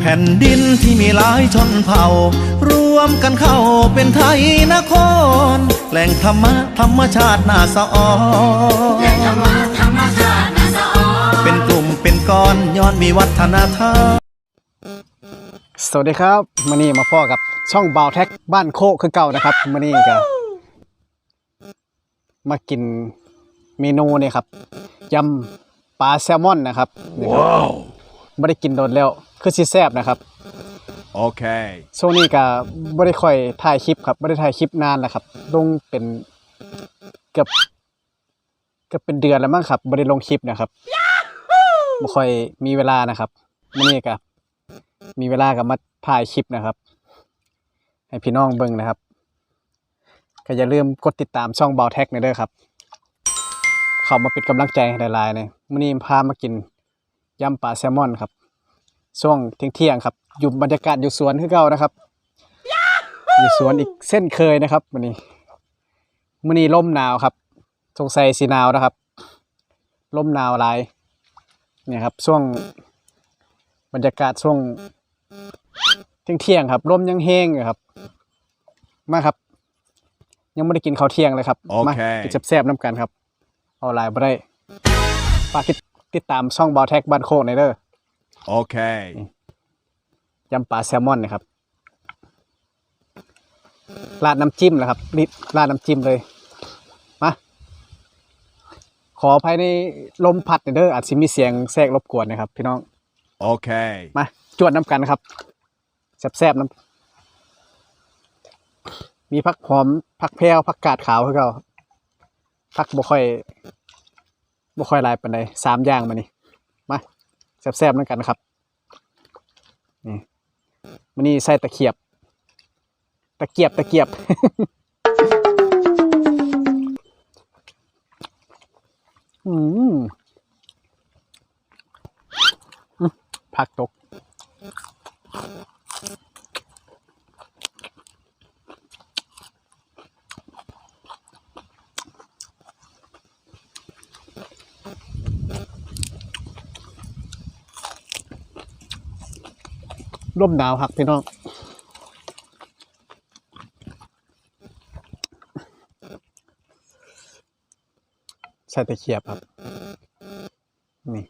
แผ่นดินที่มีหลายชนเผ่า รวมกันเข้าเป็นไทยนคร แหล่งธรรมะธรรมชาติน่าสะออนธรรมะธรรมชาติน่าสะออนเป็นกลุ่มเป็นก้อนย้อนมีวัฒนธรรมสวัสดีครับมื่อนี้มาพ่อกับช่องบาวแท็กบ้านโคกคือเก่านะครับมื่อนี้ก็มากินเมนูนี่ครับยำปลาแซลมอนนะครับว้าว ไม่ได้กินโดนแล้ว คือซีแซบนะครับ Okay. ช่วงนี้ก็ไม่ได้ค่อยถ่ายคลิปครับไม่ได้ถ่ายคลิปนานแล้วครับ ลงเป็นเกือบเกือบเป็นเดือนแล้วมั้งครับไม่ได้ลงคลิปนะครับไม่ค่อยมีเวลานะครับมื่อนี้ก็มีเวลากับมาถ่ายคลิปนะครับ ให้พี่น้องเบิ่งนะครับ ก็อย่าลืมกดติดตามช่องเบาแท็กหน่อยเด้อครับ เข้ามาเป็นกำลังใจให้หลายๆเลยมื่อนี้พามากิน ยำปลาแซลมอนครับช่วงเที่ยงๆครับ อยู่บรรยากาศอยู่สวนคือเก่านะครับ อยู่สวนอีกเส้นเคยนะครับวันนี้มื้อนี้ลมหนาวครับสงสัยสีหนาวนะครับลมหนาวหลายเนี่ยครับช่วงบรรยากาศช่วงเที่ยงๆครับลมยังแห้งอยู่ครับ มาครับ ยังไม่ได้กินข้าวเที่ยงเลยครับโอเคมากินแซ่บๆน้ำกันครับ เอาหลายบ่ได้ฝากติด ตามช่องบอแท็กบ้านโคกในอยเด้อ Okay. ยำปลาแซลมอนนะครับราดน้ำจิ้มนะครับนิดราดน้ำจิ้มเลยมาขออภัยในลมพัดหน่อยเด้ออาจจะมีเสียงแทรกรบกวนนะครับ พี่น้อง Okay. มาจวดน้ำกันครับแซ่บๆน้ำมีผักหอมผักแพรวผักกาดขาวคือเก่าครับผักบ่ค่อย บ่ค่อยลายปันใดสามอย่างมานี่มาแซ่บๆนั่นกันครับนี่มันนี่ใส่ตะเขียบ ตะเกียบตะเกียบ อืมผักตก ร่มหนาวหักพี่น้องใส่ตะเขียบครับ นี่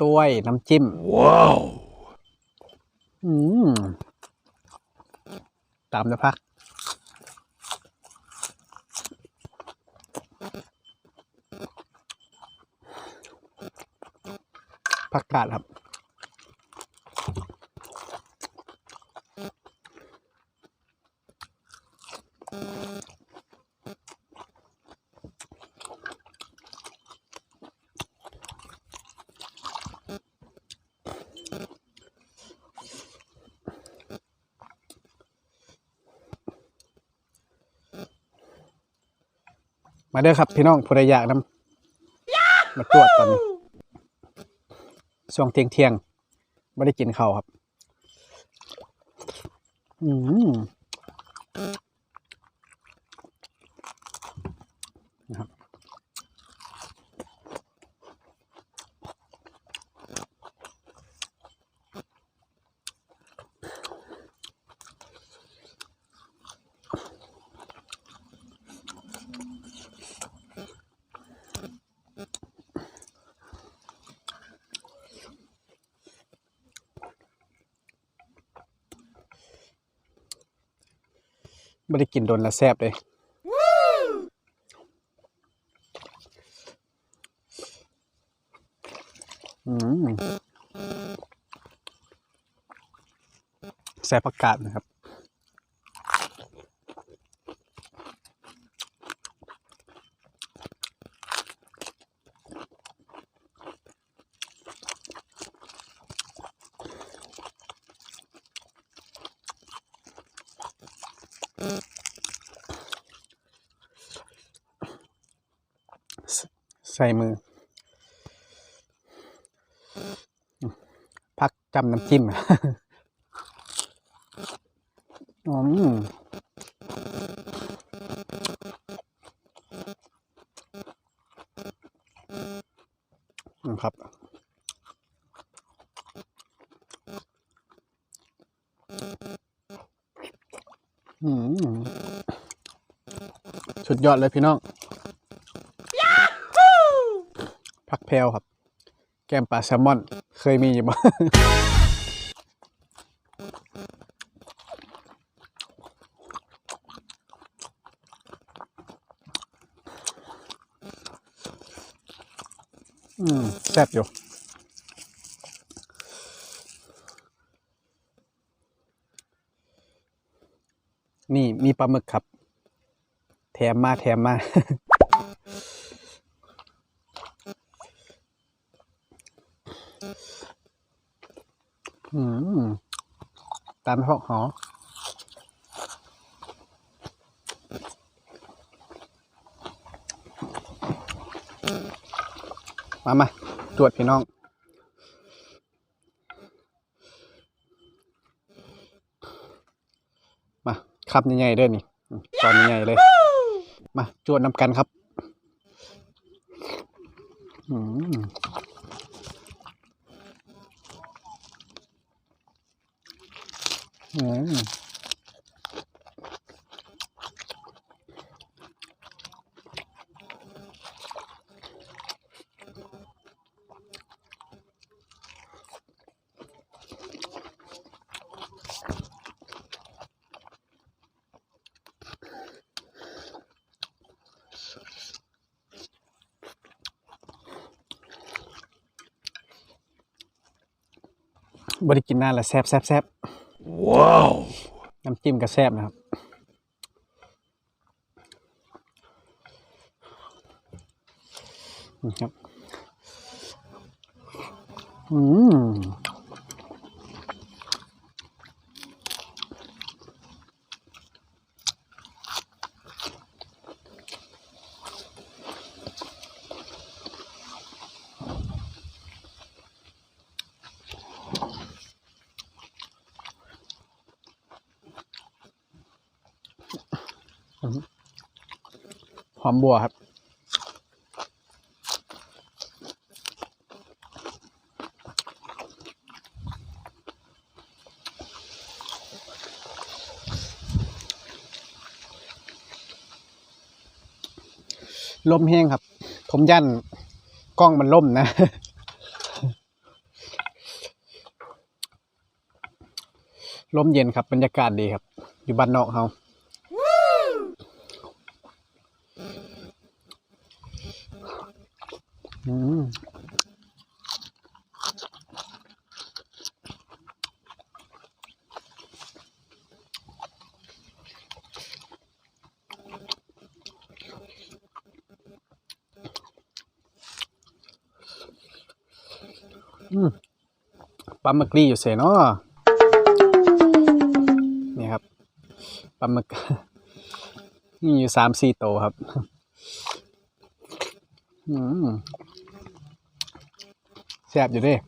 ต้วยน้ำจิ้ม Wow. อืม ตามนะพักผักกาดครับ มาเด้อครับพี่น้องผู้ใดอยากนำมาตรวจตอนนี้ช่วงเที่ยงเที่ยงไม่ได้กินข้าวครับ อืม ไม่ได้กินโดนละแซบเลยแซบประกาศนะครับ ใส่มือ พักจำน้ำจิ้มอืมครับสุดยอดเลยพี่น้อง แพลวครับ แกมปลาแซลมอน เคยมีอยู่บ่อืมแซ่บอยู่นี่มีปลาหมึกครับ แถมมาแถมมา อืม ตามพอกหอมามาตรวจพี่น้อง มาครับใหญ่ๆเด้อนี่ตอนใหญ่ๆเลย มาจวดน้ำกันครับ อืมอืม บริกินนานละแซบแซบแซบว้าว น้ำจิ้มก็แซบนะครับนี่ครับ อืม อมบัวครับ ลมแห้งครับ ผมยันกล้องมันล่มนะลมเย็นครับบรรยากาศดีครับ อยู่บ้านนอกเฮา อืม ปลาหมึกรีอยู่เสเนาะนี่ครับปลาหมึกนี่อยู่สามสี่โตครับอืมแซ่บอยู่ด้วย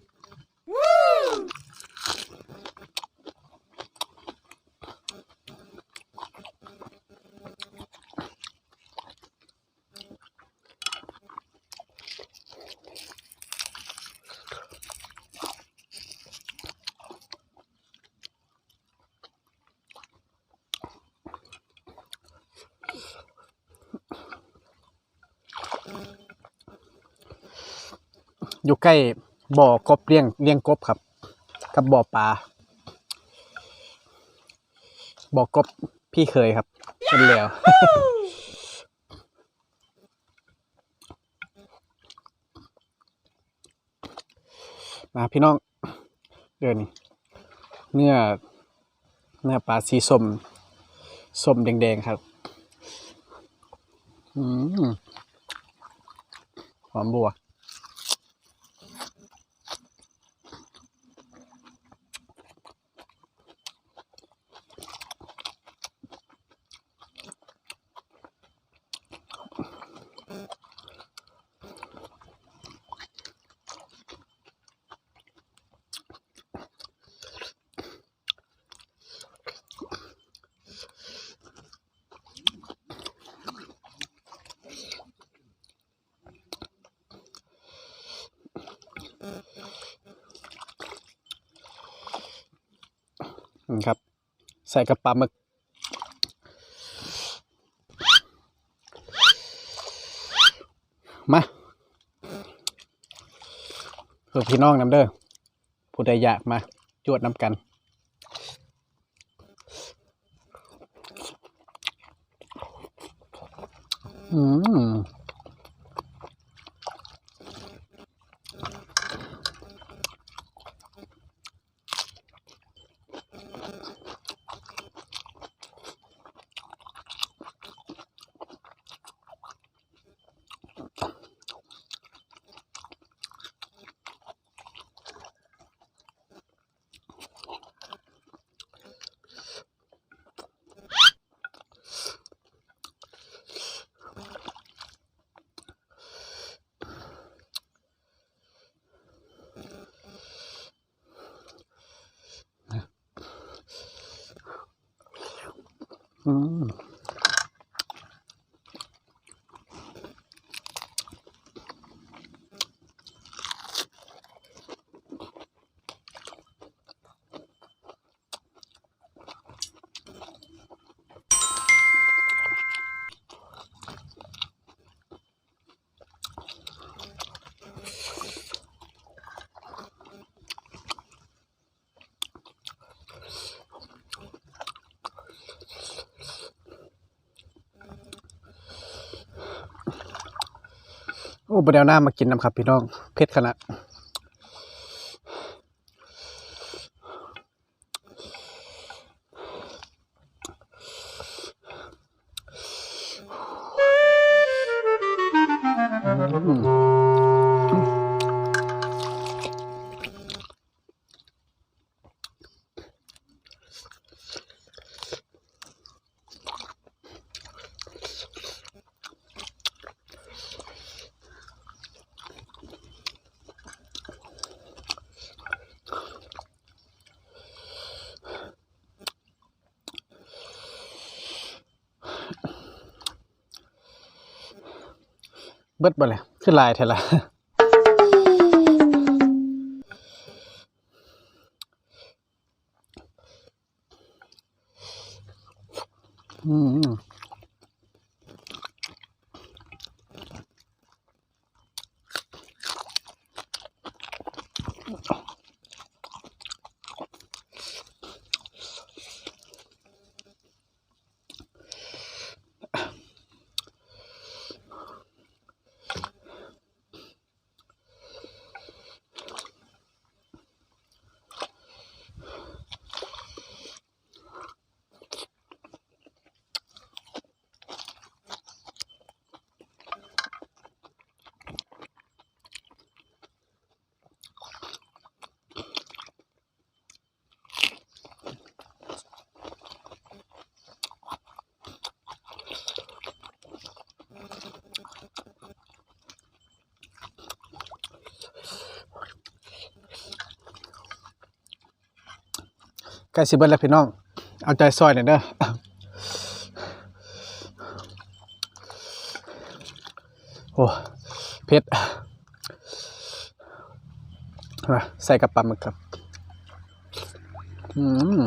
อยู่ใกล้บ่อกบเลี้ยงเลี้ยงกบครับ กับบ่อปลาบ่อกบพี่เคยครับเป็นแล้วมาพี่น้องเดี๋ยวนี้เนื้อเนื้อปลาสีส้มส้มแดงๆครับอืมหอมบัว ครับ ใส่กับปาหมึก มาเพื่อพี่น้องน้ำเด้อผู้ใดอยากมาจวดน้ำกัน อืม โอ้บไดเอาหน้ามากินน้ำครับพี่น้องเผ็ดขนาด เบิดบ่เลยขึ้นลายเท่าละ อืม ใกล้สิเบิดแล้วพี่น้อง เอาใจซอยหน่อยเด้อโอ้เผ็ดใส่กับปั๊มครับ อืม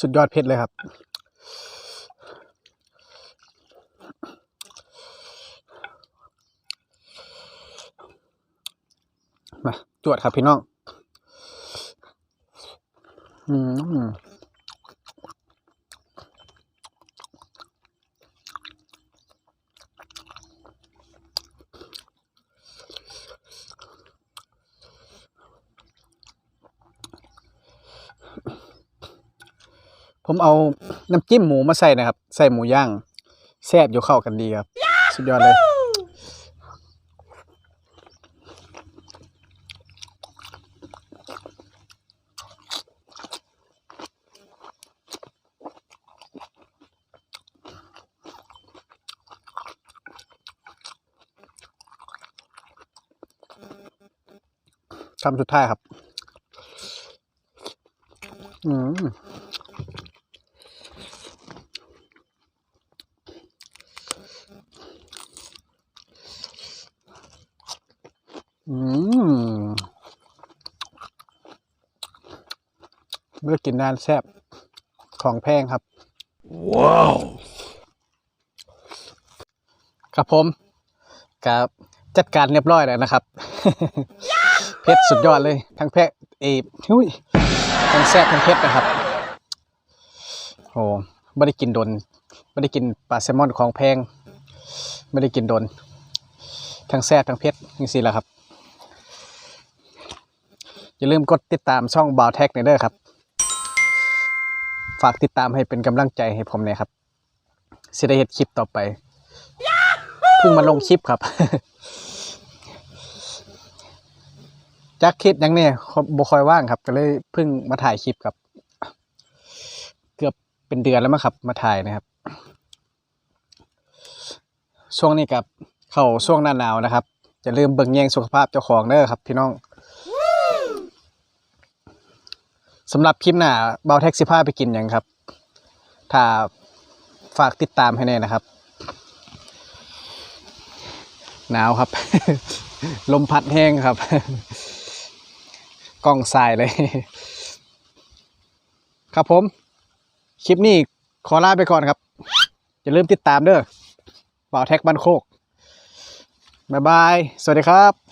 สุดยอดเพชรเลยครับ มาจวดครับพี่น้อง อืม ผมเอาน้ำจิ้มหมูมาใส่นะครับ ใส่หมูย่างแซ่บอยู่เข้ากันดีครับ สุดยอดเลย คำสุดท้ายครับ อืม อืมเมื่อกินนานแซ่บของแพงครับ Wow. ครับผมกับจัดการเรียบร้อยแล้วนะครับ เพชรสุดยอดเลย ทั้งแพะเอหุ้ยทั้งแซ่บทั้งเพชรนะครับโอ้ไม่ได้กินโดนไม่ได้กินปลาแซลมอนของแพง ไม่ได้กินโดน ทั้งแซ่บทั้งเพชรนี่สิแหละครับ อย่าลืมกดติดตามช่องบาวแท็กในเด้อครับ ฝากติดตามให้เป็นกำลังใจให้ผมหน่อยครับสิได้เฮ็ดคลิปต่อไปเพิ่งมาลงคลิปครับจักคิดยังเนี่ยบ่คอยว่างครับ ก็เลยเพิ่งมาถ่ายคลิปครับ เกือบเป็นเดือนแล้วมั้งครับ มาถ่ายนะครับ ช่วงนี้กับเข้าช่วงหน้าหนาวนะครับอย่าลืมเบิ่งแยงสุขภาพเจ้าของเด้อครับ พี่น้อง สำหรับคลิปหน้าเบาแท็กซี่พาไปกินยังครับ ถ้าฝากติดตามให้แน่นะครับ หนาวครับ ลมพัดแห้งครับ กล้องสายเลย ครับผม คลิปนี้ขอลาไปก่อนครับ อย่าลืมติดตามเด้อเบาแท็กบ้านโคก บ๊ายบาย สวัสดีครับ